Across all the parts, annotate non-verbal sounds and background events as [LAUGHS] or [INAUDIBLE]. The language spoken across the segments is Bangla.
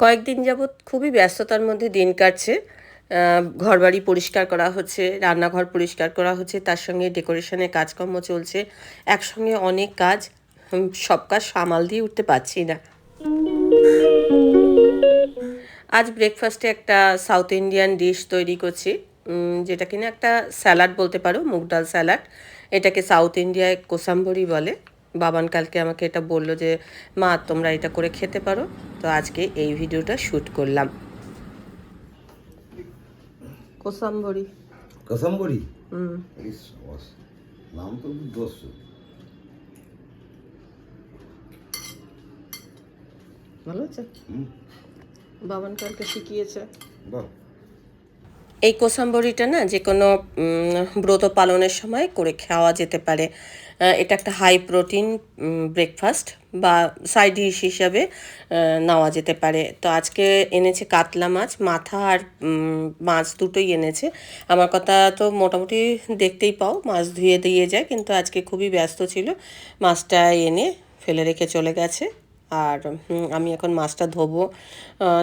কয়েকদিন যাবৎ খুবই ব্যস্ততার মধ্যে দিন কাটছে। ঘরবাড়ি পরিষ্কার করা হচ্ছে, রান্নাঘর পরিষ্কার করা হচ্ছে, তার সঙ্গে ডেকোরেশনের কাজকর্ম চলছে। একসঙ্গে অনেক কাজ সব কাজ সামাল দিয়ে উঠতে পারছি না। আজ ব্রেকফাস্টে একটা সাউথ ইন্ডিয়ান ডিশ তৈরি করছি যেটা কিনা একটা স্যালাড বলতে পারো, মুগ ডাল স্যালাড এটাকে সাউথ ইন্ডিয়ায় কোসাম্বরি বলে। বাবান কালকে আমাকে এটা বলল যে মা তোমরা এটা করে খেতে পারো। তো আজকে এই ভিডিওটা শ্যুট করলাম। কোসাম্বরি। কসম্বরি? হুম। এই নাম তো দোষ ভালো আছে? বাবান কালকে শিখিয়েছে। বাহ। এই কোসাম্বরিটা না যে কোনো উম, ব্রত পালনের সময় করে খাওয়া যেতে পারে। এটা একটা হাই প্রোটিন ব্রেকফাস্ট বা সাইড ডিশ হিসাবে নেওয়া যেতে পারে। তো আজকে এনেছে কাতলা মাছ, মাথা আর মাছ দুটোই এনেছে। আমার কথা তো মোটামুটি দেখতেই পাও, মাছ ধুয়ে দিয়ে যায়, কিন্তু আজকে খুবই ব্যস্ত ছিল। মাছটা এনে ফেলে রেখে চলে গেছে। আর আমি এখন মাছটা ধোবো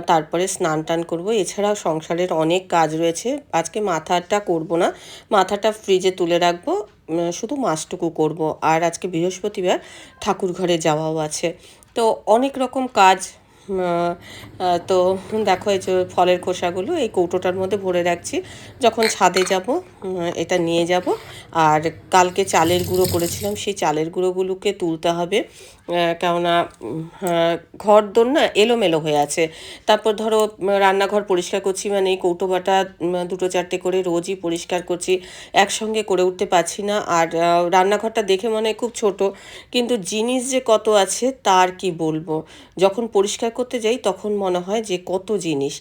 তারপরে স্নান টান করব। এছাড়াও সংসারের অনেক কাজ রয়েছে। আজকে মাথাটা করব না, মাথাটা ফ্রিজে তুলে রাখব। শুধু মাছটুকু করব। আর আজকে বৃহস্পতিবার ঠাকুর ঘরে যাওয়াও আছে। তো অনেক রকম কাজ তো দেখো এই যে ফলের খোসাগুলো, এই কৌটোটার মধ্যে ভরে রাখছি। যখন ছাদে যাব এটা নিয়ে যাব। আর কালকে চালের গুঁড়ো করেছিলাম, সেই চালের গুঁড়োগুলোকে তুলতে হবে। কেননা ঘর দোর না এলোমেলো হয়ে আছে। তারপর ধরো, রান্নাঘর পরিষ্কার করছি মানে এই কৌটো বাটা দুটো চারটে করে রোজই পরিষ্কার করছি, একসঙ্গে করে উঠতে পারছি না। আর রান্নাঘরটা দেখে মনে হয় খুব ছোট, কিন্তু জিনিস যে কত আছে তার কি বলব? যখন পরিষ্কার করতে যাই তখন মনে হয় যে কত জিনিস।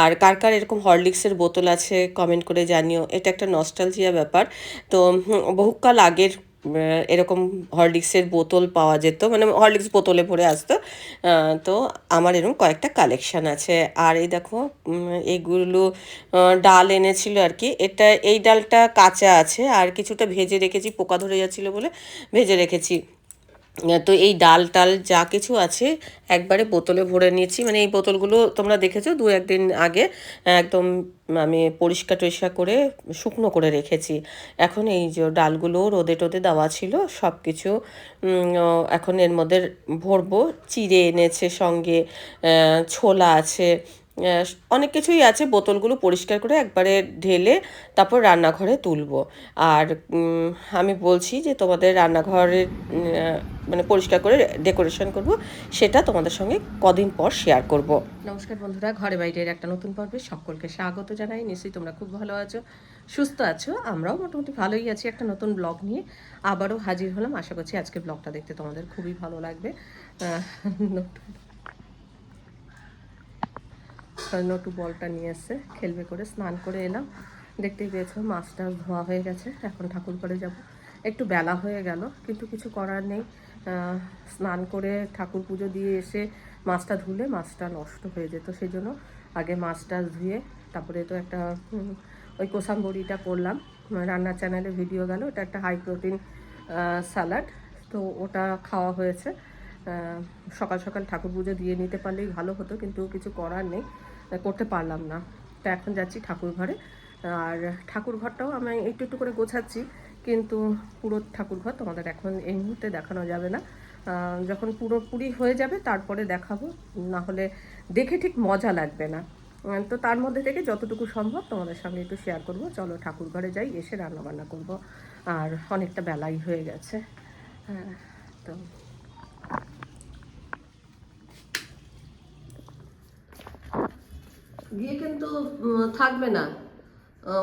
আর কার কার এরকম হরলিক্সের বোতল আছে, কমেন্ট করে জানিও। এটা একটা নস্টালজিয়া ব্যাপার। তো বহুকাল আগের এরকম হরলিক্সের বোতল পাওয়া যেত মানে হরলিক্স বোতলে ভরে আসতো। তো আমার এরকম কয়েকটা কালেকশান আছে। আর এই দেখো এইগুলো ডাল এনেছিল আর কি। এটা, এই ডালটা কাঁচা আছে, আর কিছুটা ভেজে রেখেছি, পোকা ধরে যাচ্ছিল বলে ভেজে রেখেছি। তো এই ডাল টাল যা কিছু আছে একবারে বোতলে ভরে নিয়েছি। মানে এই বোতলগুলো তোমরা দেখেছ, দু একদিন আগে একদম আমি পরিষ্কার টরিষ্কার করে শুকনো করে রেখেছি। এখন এই যে ডালগুলো রোদে টোদে দেওয়া ছিল সব কিছু এখন এর মধ্যে ভরবো। চিড়ে এনেছে সঙ্গে ছোলা আছে অনেক কিছুই আছে বোতলগুলো পরিষ্কার করে একবারে ঢেলে তারপর রান্নাঘরে তুলবো। আর আমি বলছি যে তোমাদের আহ, মানে পরিষ্কার করে ডেকোরেশন করব সেটা তোমাদের সঙ্গে কদিন পর শেয়ার করব। নমস্কার বন্ধুরা ঘরে বাইরের একটা নতুন পর্বে সকলকে স্বাগত জানাই। নিশ্চয়ই তোমরা খুব ভালো আছো সুস্থ আছো আমরাও মোটামুটি ভালোই আছি একটা নতুন ব্লগ নিয়ে। আবারও হাজির হলাম। আশা করছি আজকে ব্লগটা দেখতে তোমাদের খুবই ভালো লাগবে। নটু বলটা নিয়ে এসছে খেলবে করে, স্নান করে এলাম। দেখতেই পেয়েছ মাছটা ধোয়া হয়ে গেছে, এখন ঠাকুর করে যাব। একটু বেলা হয়ে গেল, কিন্তু কিছু করার নেই। স্নান করে ঠাকুর পুজো দিয়ে এসে মাছটা ধুলে মাছটা নষ্ট হয়ে যেত, সেই জন্য আগে মাছটা ধুয়ে তারপরে তো একটা ওই কোসাম্বড়িটা করলাম। রান্নার চ্যানেলে ভিডিও গেল এটা একটা হাই প্রোটিন স্যালাড তো ওটা খাওয়া হয়েছে। সকাল সকাল ঠাকুর পুজো দিয়ে নিতে পারলেই ভালো হতো, কিন্তু কিছু করার নেই। করতে পারলাম না। তো এখন যাচ্ছি ঠাকুর ঘরে। আর ঠাকুর ঘরটাও আমি একটু একটু করে গোছাচ্ছি, কিন্তু পুরো ঠাকুর ঘর তোমাদের এখন এই মুহূর্তে দেখানো যাবে না। যখন পুরোপুরি হয়ে যাবে, তারপরে দেখাবো। না হলে দেখে ঠিক মজা লাগবে না। তো তার মধ্যে থেকে যতটুকু সম্ভব তোমাদের সঙ্গে একটু শেয়ার করব। চলো ঠাকুর ঘরে যাই, এসে রান্না বান্না করব। আর অনেকটা বেলাই হয়ে গেছে। হ্যাঁ তো গিয়ে কিন্তু থাকবে না।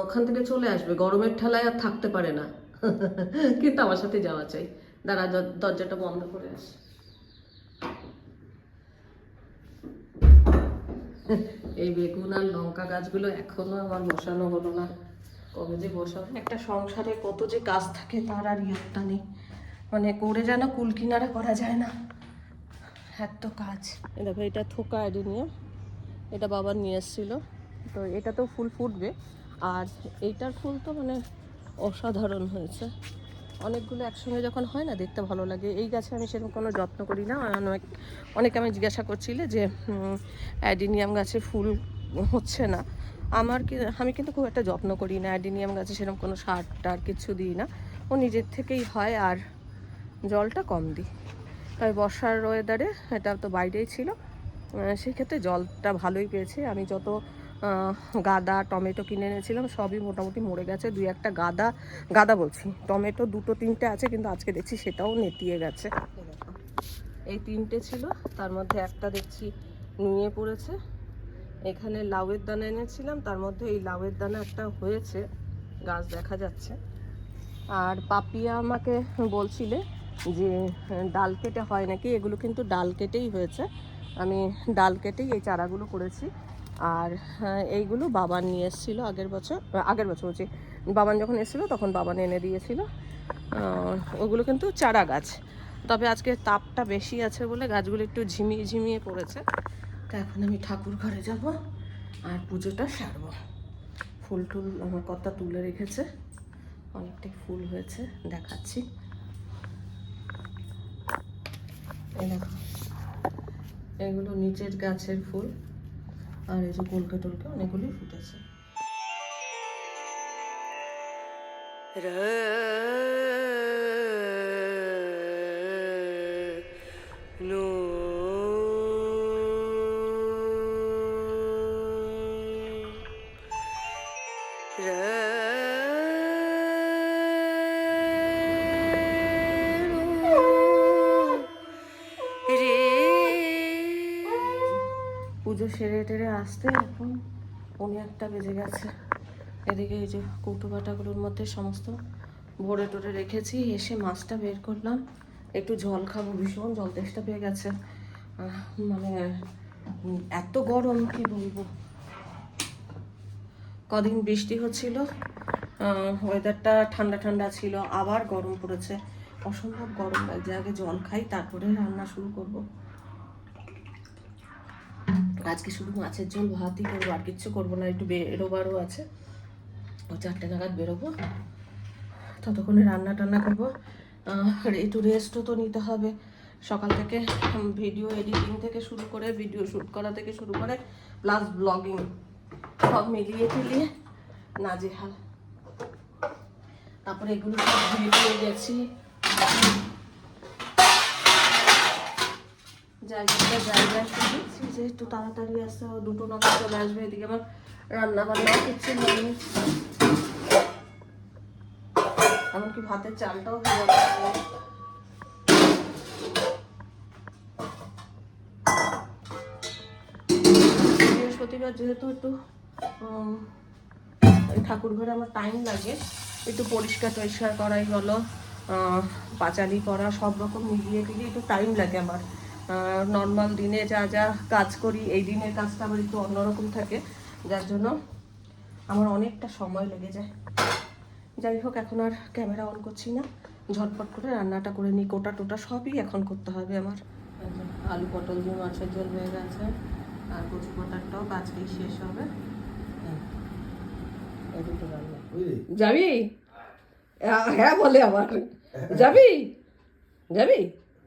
ওখান থেকে চলে আসবে। গরমের ঠেলায় আর থাকতে পারে না। [LAUGHS] কিন্তু আমার সাথে যাওয়া চাই। দাঁড়া দরজাটা বন্ধ করে আস। এই বেগুন আর লঙ্কা গাছগুলো এখনও আমার বসানো হলো না। কবে যে বসাবো? একটা সংসারে কত যে কাজ থাকে তার আর ইয়ত্তা নেই। মানে করে যেন কুল কিনারা করা যায় না। এত কাজ। দেখো, এটা থোকা নিয়ে এটা বাবা নিয়ে এসেছিল। তো এটা তো ফুল ফুটবে। আর এইটার ফুল তো মানে অসাধারণ হয়েছে। অনেকগুলো একসঙ্গে যখন হয় না, দেখতে ভালো লাগে। এই গাছে আমি সেরকম কোনো যত্ন করি না। অনেক, অনেকে আমি জিজ্ঞাসা করছিলে যে অ্যাডিনিয়াম গাছে ফুল হচ্ছে না। আমার কি, আমি কিন্তু খুব একটা যত্ন করি না। অ্যাডিনিয়াম গাছে সেরকম কোনো সার টার কিছু দিই না। ও নিজের থেকেই হয় আর জলটা কম দিই। তাই বর্ষার ওয়েদারে এটা তো বাইরেই ছিল। আহ, সেক্ষেত্রে জলটা ভালোই পেয়েছে। আমি যত গাদা টমেটো কিনে এনেছিলাম সবই মোটামুটি মরে গেছে। দুই একটা গাদা গাদা বলছি। টমেটো দুটো তিনটে আছে কিন্তু আজকে দেখছি সেটাও নেতিয়ে গেছে। এই তিনটে ছিল তার মধ্যে একটা দেখছি নুয়ে পড়েছে। এখানে লাউয়ের দানা এনেছিলাম তার মধ্যে এই লাউয়ের দানা একটা হয়েছে গাছ দেখা যাচ্ছে। আর পাপিয়া আমাকে বলছিলে যে ডাল কেটে হয় নাকি? এগুলো কিন্তু ডাল কেটেই হয়েছে। আমি ডাল কেটেই এই চারাগুলো করেছি। আর হ্যাঁ, এইগুলো বাবান নিয়ে এসেছিল আগের বছর আগের বছর বলছি বাবান যখন এসেছিল তখন বাবান এনে দিয়েছিল। ওগুলো কিন্তু চারা গাছ। তবে আজকে তাপটা বেশি আছে বলে গাছগুলো একটু ঝিমিয়ে ঝিমিয়ে পড়েছে। তা এখন আমি ঠাকুর ঘরে যাব আর পুজোটা সারবো। ফুল টুল আমার কর্তা তুলে রেখেছে। অনেকটাই ফুল হয়েছে দেখাচ্ছি। দেখো। এগুলো নিচের গাছের ফুল। আর এই যে কলকে টলকে অনেকগুলি ফুটেছে। পুজো সেরে টেরে আসতে এখন উনি একটা বেজে গেছে। এদিকে এই যে কৌটো বাটাগুলোর মধ্যে সমস্ত ভরে টরে রেখেছি, এসে মাছটা বের করলাম। একটু জল খাব, ভীষণ জল, তেষ্টা পেয়ে গেছে। মানে এত গরম, কি বলব? কদিন বৃষ্টি হচ্ছিল ওয়েদারটা ঠান্ডা ঠান্ডা ছিল, আবার গরম পড়েছে। অসম্ভব গরম লাগছে, আগে জল খাই, তারপরে রান্না শুরু করব। আজকে শুধু মাছের ঝোল, ভাতই করব, আর কিচ্ছু করব না, একটু বেরোবারও আছে। ও চারটে নাগাদ বেরোবো। ততক্ষণে রান্না টান্না করব। একটু রেস্টও তো নিতে হবে। সকাল থেকে ভিডিও এডিটিং থেকে শুরু করে ভিডিও শ্যুট করা থেকে শুরু করে প্লাস ব্লগিং সব মিলিয়ে টিলিয়ে নাজেহাল। তারপরে এগুলো সব দিয়ে গেছি। জায়গাটা জায়গায় শুনেছি যে একটু তাড়াতাড়ি আসতে দুটো নাগাদ চলে আসবে এদিকে আমার রান্না বান্না কিচ্ছু হয়নি এমনকি ভাতের চালটাও গেছে। বৃহস্পতিবার যেহেতু একটু ঠাকুর ঘরে আমার টাইম লাগে, একটু পরিষ্কার টরিষ্কার করাই বলো পাঁচালি করা, সব রকম মিলিয়ে টিলিয়ে একটু টাইম লাগে আমার। নর্মাল দিনে যা যা কাজ করি এই দিনের কাজটা আমার একটু অন্যরকম থাকে। যার জন্য আমার অনেকটা সময় লেগে যায়। যাই হোক এখন আর ক্যামেরা অন করছি না। ঝটপট করে রান্নাটা করে নিই। কোটা টোটা সবই এখন করতে হবে আমার। আলু পটল দিয়ে মাছের ঝোল হয়ে গেছে। আর কচু পাতারটাও আজকেই শেষ হবে। যাবি? হ্যাঁ বলে আবার যাবি? যাবি?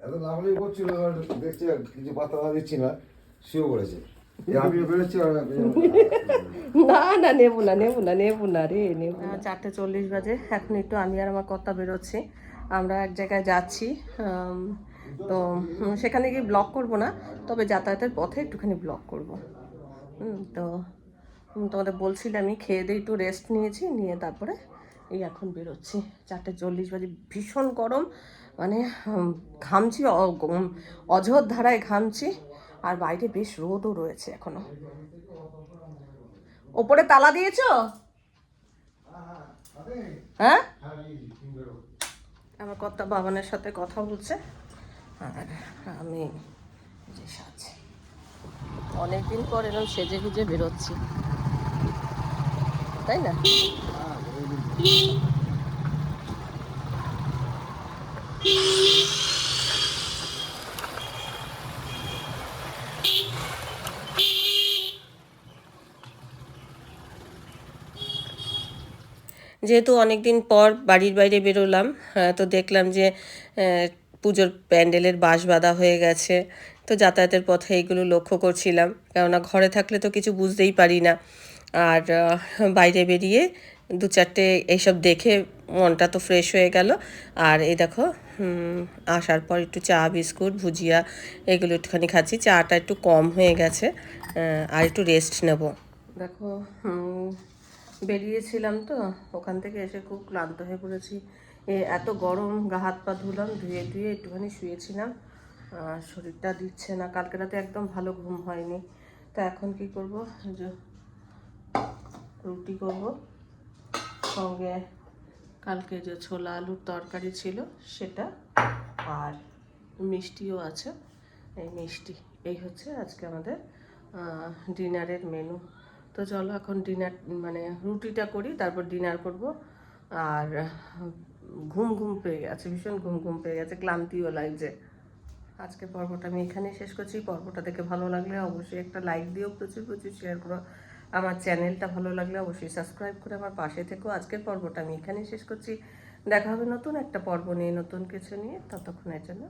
এত লাফালাফি করছিল এবার দেখছি আর কিছু পাতা পাতা দিচ্ছি না শুয়ে পড়েছে। আমিও বেরোচ্ছি না। না নেব না নেব না নেব না রে নেব চারটে চল্লিশ বাজে এখন একটু আমি আর আমার কর্তা বেরোচ্ছি। আমরা এক জায়গায় যাচ্ছি তো সেখানে গিয়ে ব্লগ করব না তবে যাতায়াতের পথে একটুখানি ব্লগ করব। তো তোমাদের বলছিলামই খেয়ে দিয়ে একটু রেস্ট নিয়েছি নিয়ে তারপরে এই এখন বেরোচ্ছি। চারটে চল্লিশ বাজে ভীষণ গরম। মানে ঘামছি অঝোর ধারায় ঘামছি, আর বাইরে বেশ রোদও রয়েছে এখনও। ওপরে তালা দিয়েছ? হ্যাঁ? আমার কর্তা বাবানের সাথে কথা বলছে, আর আমি যে অনেকদিন পর এরকম সেজে গুজে বেরোচ্ছি। তাই না? যেহেতু অনেক দিন পর বাড়ির বাইরে বেরোলাম আহ, তো দেখলাম যে পুজোর প্যান্ডেলের বাঁশ বাঁধা হয়ে গেছে তো যাতায়াতের পথে এইগুলো লক্ষ্য করছিলাম। কেননা ঘরে থাকলে তো কিছু বুঝতেই পারি না। আর বাইরে বেরিয়ে দু চারটে এইসব দেখে মনটা তো ফ্রেশ হয়ে গেল। আর এই দেখো আসার পর একটু চা, বিস্কুট, ভুজিয়া, এগুলো একটুখানি খাচ্ছি। চাটা একটু কম হয়ে গেছে আর একটু রেস্ট নেব। দেখো বেরিয়েছিলাম তো, ওখান থেকে এসে খুব ক্লান্ত হয়ে পড়েছি। এ, এত গরম, গা হাত পা ধুলাম, ধুয়ে ধুয়ে একটুখানি শুয়েছিলাম। শরীরটা দিচ্ছে না, কালকে রাতে একদম ভালো ঘুম হয়নি। তা এখন কি করব? রুটি করব। সঙ্গে কালকে যে ছোলা আলুর তরকারি ছিল, সেটা আর মিষ্টিও আছে। এই মিষ্টি, এই হচ্ছে আজকে আমাদের ডিনারের মেনু। তো চলো এখন ডিনার মানে রুটিটা করি, তারপর ডিনার করব। আর ঘুম ঘুম পেয়ে গেছে, ভীষণ ঘুম ঘুম পেয়ে গেছে, ক্লান্তিও লাগছে। আজকে পর্বটা আমি এখানে শেষ করছি। পর্বটা দেখে ভালো লাগলে অবশ্যই একটা লাইক দিও, প্রচুর প্রচুর শেয়ার করো। আমার চ্যানেলটা ভালো লাগলে অবশ্যই সাবস্ক্রাইব করে আমার পাশে থেকেও আজকের পর্বটা আমি এখানেই শেষ করছি। দেখা হবে নতুন একটা পর্ব নিয়ে, নতুন কিছু নিয়ে। ততক্ষণের জন্য